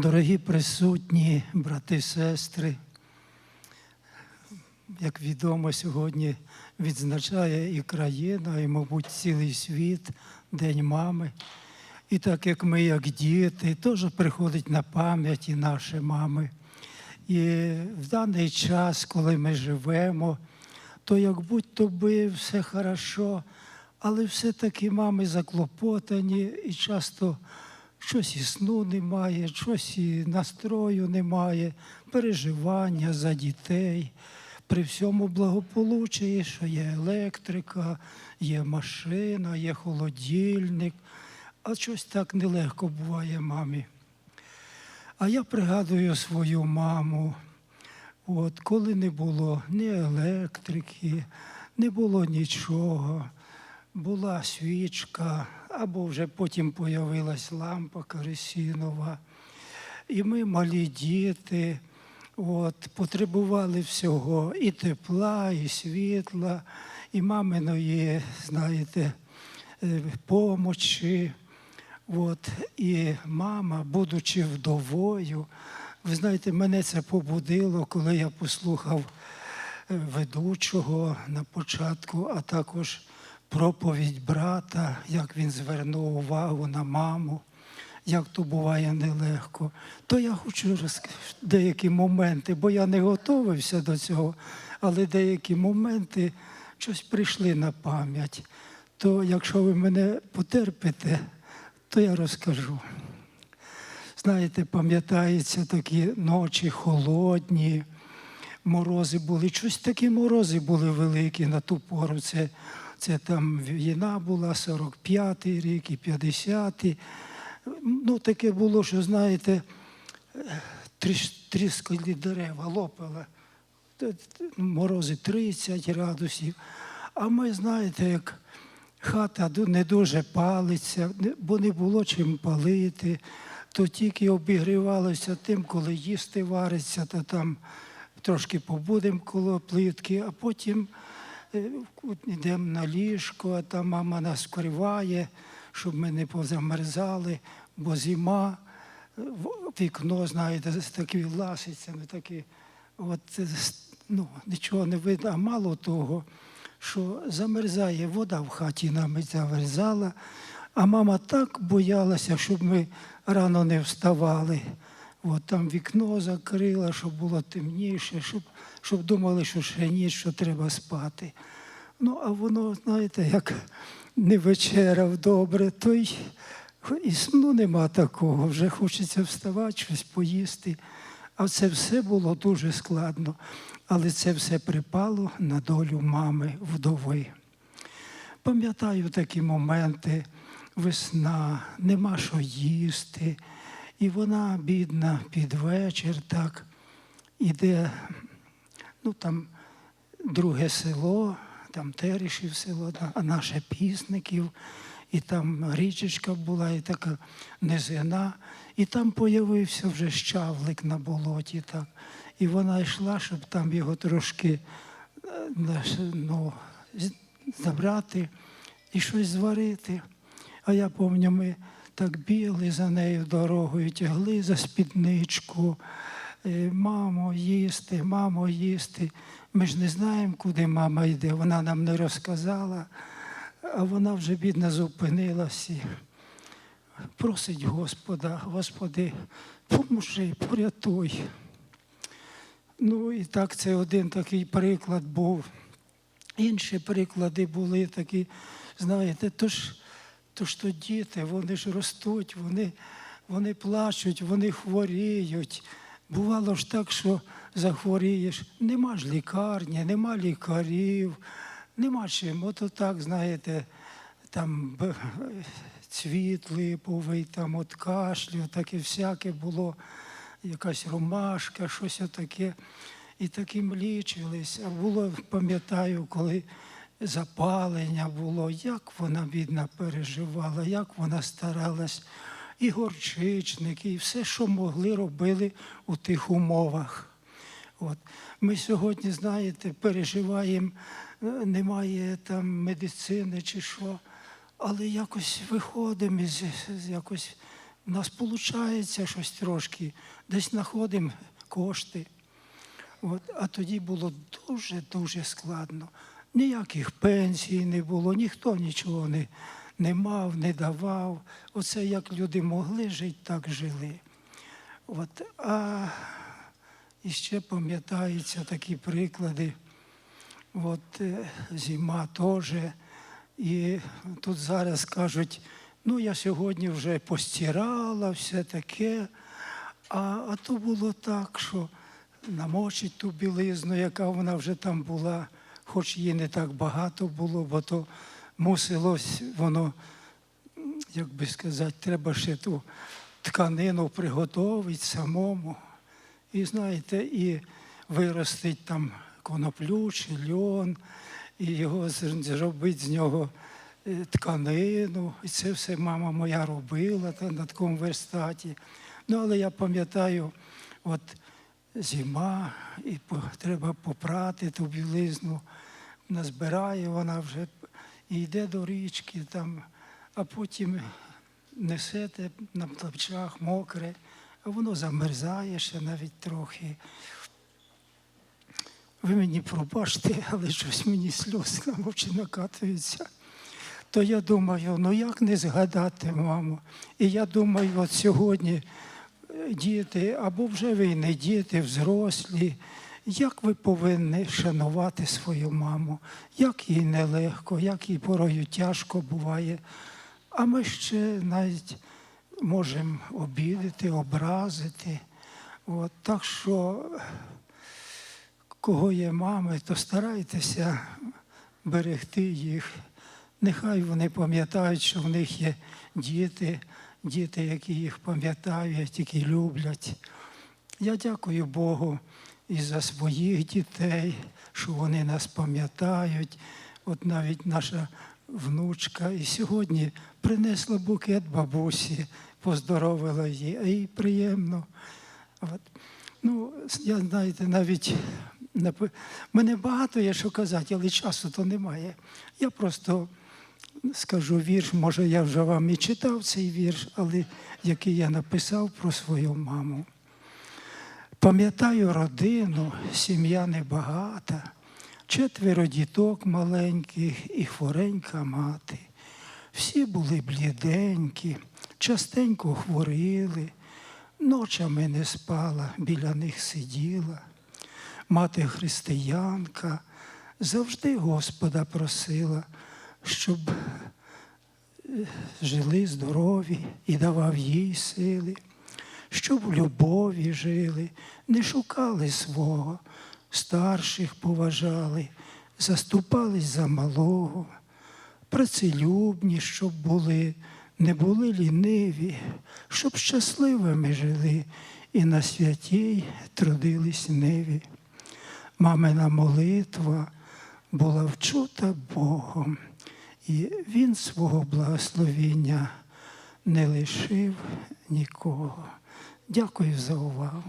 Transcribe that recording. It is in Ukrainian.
Дорогі присутні, брати і сестри, як відомо, сьогодні відзначає і країна, і, мабуть, цілий світ День мами. І так як ми, як діти, теж приходить на пам'ять і наші мами. І в даний час, коли ми живемо, то як будь-то би все хорошо, але все-таки мами заклопотані і часто щось і сну немає, щось і настрою немає, переживання за дітей. При всьому благополуччі, що є електрика, є машина, є холодильник, а щось так нелегко буває мамі. А я пригадую свою маму, от, коли не було ні електрики, не було нічого, була свічка, або вже потім появилась лампа керосинова. І ми, малі діти, от, потребували всього і тепла, і світла, і маминої, знаєте, е, помочі. От, і мама, будучи вдовою, ви знаєте, мене це побудило, коли я послухав е, ведучого на початку, а також проповідь брата, як він звернув увагу на маму, як то буває нелегко. То я хочу розказати деякі моменти, бо я не готувався до цього, але деякі моменти щось прийшли на пам'ять. То якщо ви мене потерпите, то я розкажу. Знаєте, пам'ятаються такі ночі холодні, морози були. Щось такі морози були великі на ту пору. Це, це там війна була, 45-й рік і 50-й. Ну, таке було, що, знаєте, тріс- тріскали дерева, т- Морози 30 градусів. А ми, знаєте, як хата не дуже палиться, бо не було чим палити, то тільки обігрівалося тим, коли їсти вариться, то там трошки побудемо коло плитки, а потім йдемо на ліжко, а там мама нас вкриває, щоб ми не позамерзали, бо зима, е, вікно, знаєте, такі ласиться, не такі. От, е, ну, нічого не видно, а мало того, що замерзає вода в хаті нам замерзала, а мама так боялася, щоб ми рано не вставали. От там вікно закрила, щоб було темніше, щоб, щоб думали, що ще ніч, що треба спати. Ну, а воно, знаєте, як не вечеряв добре, то й і сну нема такого. Вже хочеться вставати, щось поїсти. А це все було дуже складно. Але це все припало на долю мами вдови. Пам'ятаю такі моменти, весна, нема що їсти. І вона, бідна, під вечір так іде, ну там друге село, там Терішів село, а наше Пісників, і там річечка була, і така низина, і там появився вже щавлик на болоті. так. І вона йшла, щоб там його трошки е, ну, забрати і щось зварити. А я пам'ятаю, ми так бігли за нею дорогою, тягли за спідничку. Е, Мамо, їсти, мамо, їсти. Ми ж не знаємо, куди мама йде. Вона нам не розказала, а вона вже бідна зупинилась і просить Господа, Господи, поможи, порятуй. Ну і так, це один такий приклад був. Інші приклади були такі, знаєте, то ж, то то діти, вони ж ростуть, вони, вони плачуть, вони хворіють. Бувало ж так, що захворієш, нема ж лікарні, нема лікарів, нема чим. Ото так, знаєте, там цвіт липовий, там от кашлю, таке всяке було, якась ромашка, щось отаке. І таким лічились. А було, пам'ятаю, коли запалення було, як вона, бідна, переживала, як вона старалась, і горчичники, і все, що могли, робили у тих умовах. От. Ми сьогодні, знаєте, переживаємо, е, немає там медицини чи що, але якось виходимо якось У нас виходить щось трошки, десь знаходимо кошти. От, а тоді було дуже-дуже складно. Ніяких пенсій не було, ніхто нічого не, не мав, не давав. Оце як люди могли жити, так жили. От, а і ще пам'ятаються такі приклади. От е, зима теж. І тут зараз кажуть, ну я сьогодні вже постирала, все таке. А, а то було так, що намочить ту білизну, яка вона вже там була, хоч її не так багато було, бо то мусилось воно, як би сказати, треба ще ту тканину приготувати самому. І знаєте, і виростить там коноплю чи льон, і його зробити з нього е, тканину. І це все мама моя робила та, на такому верстаті. Ну, але я пам'ятаю, от зима, і треба попрати ту білизну. Назбирає вона вже і йде до річки, там, а потім несете на плечах мокре, а воно замерзає ще навіть трохи. Ви мені пробачте, але щось мені сльози на очі накатуються. То я думаю, ну як не згадати, мамо? І я думаю, от сьогодні діти, або вже ви не діти, взрослі, як ви повинні шанувати свою маму, як їй нелегко, як їй порою тяжко буває. А ми ще навіть можемо обідати, образити. От, так що кого є мами, то старайтеся берегти їх. Нехай вони пам'ятають, що в них є діти, діти, які їх пам'ятають, які люблять. Я дякую Богу і за своїх дітей, що вони нас пам'ятають. От навіть наша внучка і сьогодні принесла букет бабусі, поздоровила її, а їй приємно. От. Ну, я знаєте, навіть мене багато є що казати, але часу то немає. Я просто скажу вірш, може, я вже вам і читав цей вірш, але який я написав про свою маму. Пам'ятаю родину, сім'я небагата, четверо діток маленьких і хворенька мати. Всі були бліденькі, частенько хворіли, ночами не спала, біля них сиділа. Мати християнка завжди Господа просила, щоб е, жили здорові і давав їй сили, щоб в любові жили, не шукали свого, старших поважали, заступались за малого, працелюбні, щоб були, не були ліниві, щоб щасливими жили і на святій трудились ниві. Мамина молитва була вчута Богом, і Він свого благословіння не лишив нікого. Дякую за увагу.